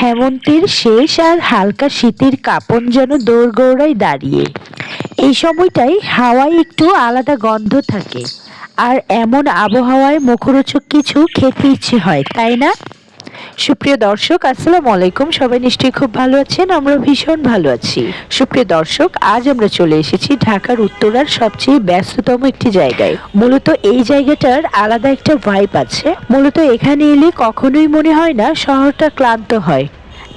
হেমন্তের শেষ আর হালকা শীতের কাপন যেন দোরগোড়ায় দাঁড়িয়ে। এই সময়টাই হাওয়ায় একটু আলাদা গন্ধ থাকে, আর এমন আবহাওয়ায় মুখরোচক কিছু খেতে ইচ্ছে হয়, তাই না? সুপ্রিয় দর্শক, আসসালামু আলাইকুম। সবাই নিশ্চয়ই খুব ভালো আছেন, আমরা ভীষণ ভালো আছি। সুপ্রিয় দর্শক, আজ আমরা চলে এসেছি ঢাকার উত্তরার সবচেয়ে ব্যস্ততম একটি জায়গায়। মূলত এই জায়গাটার আলাদা একটা ভাইব আছে। মূলত এখানে এলে কখনোই মনে হয় না শহরটা ক্লান্ত হয়।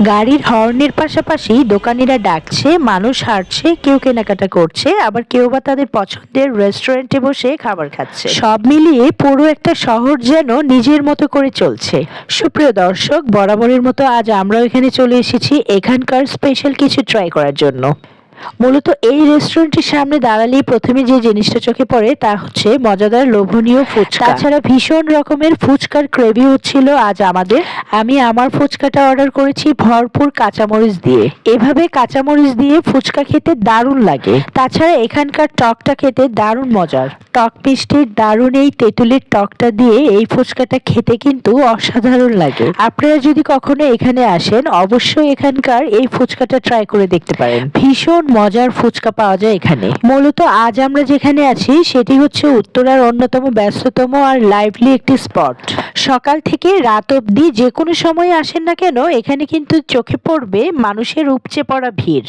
গাড়ির হর্নের পাশাপাশি দোকানিরা ডাকছে, মানুষ হাঁটছে, কেউ কেনাকাটা করছে, আবার কেউ বা তাদের পছন্দের রেস্টুরেন্টে বসে খাবার খাচ্ছে। সব মিলিয়ে পুরো একটা শহর যেন নিজের মতো করে চলছে। সুপ্রিয় দর্শক, বরাবরের মতো আজ আমরা এখানে চলে এসেছি। এখানকার স্পেশাল কিছু ট্রাই করার জন্য। মূলত এই রেস্টুরেন্টের সামনে দাঁড়ালেই প্রথমে যে জিনিসটা চোখে পড়ে তা হচ্ছে মজাদার লোভনীয় ফুচকা। তাছাড়া ভীষণ রকমের ফুচকার ক্রেভি হচ্ছিল আজ আমাদের। আমি আমার ফুচকাটা অর্ডার করেছি ভরপুর কাঁচামরিচ দিয়ে। এভাবে কাঁচামরিচ দিয়ে ফুচকা খেতে দারুণ লাগে। তাছাড়া এখানকার টকটা খেতে দারুণ মজার। টক মিষ্টির দারুণ এই তেঁতুলের টকটা দিয়ে এই ফুচকাটা খেতে কিন্তু অসাধারণ লাগে। আপনারা যদি কখনো এখানে আসেন, অবশ্যই এখানকার এই ফুচকাটা ট্রাই করে দেখতে পারেন। ভীষণ মজার ফুচকা পাওয়া যায় এখানে? মূলত আজ আমরা যেখানে আছি, সেটি হচ্ছে উত্তরার অন্যতম ব্যস্ততম আর লাইভলি একটি স্পট সকাল থেকে রাত অব্দি যে কোনো সময় আসেন না কেন, এখানে কিন্তু চোখে পড়বে মানুষের উপচে পড়া ভিড়।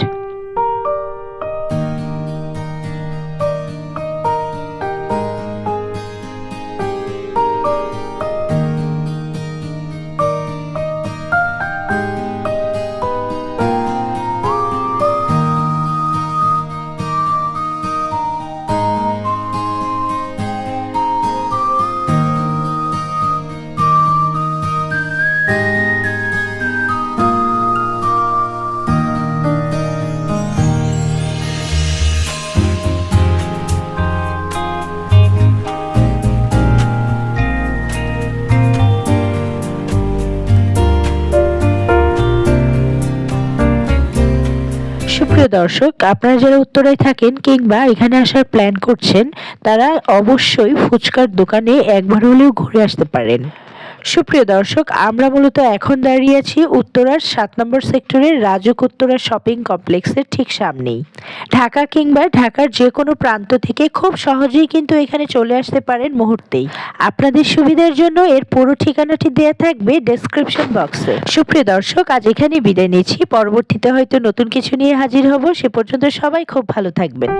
সুপ্রিয় দর্শক, আপনারা যারা উত্তরায় থাকেন কিংবা এখানে আসার প্ল্যান করছেন, তারা অবশ্যই ফুচকার দোকানে একবার হলেও ঘুরে আসতে পারেন। সুপ্রিয় দর্শক, আমরা মূলত এখন দাঁড়িয়ে আছি উত্তরার সাত নম্বর সেক্টরের রাজক উত্তরা শপিং কমপ্লেক্সের ঠিক সামনেই। ঢাকা কিংবা ঢাকার যে কোনো প্রান্ত থেকে খুব সহজেই কিন্তু এখানে চলে আসতে পারেন মুহূর্তেই। আপনাদের সুবিধার জন্য এর পুরো ঠিকানাটি দেয়া থাকবে ডেসক্রিপশন বক্সে সুপ্রিয় দর্শক, আজ এখানে বিদায় নিচ্ছি। পরবর্তীতে হয়তো নতুন কিছু নিয়ে হাজির হব। সে পর্যন্ত সবাই খুব ভালো থাকবেন।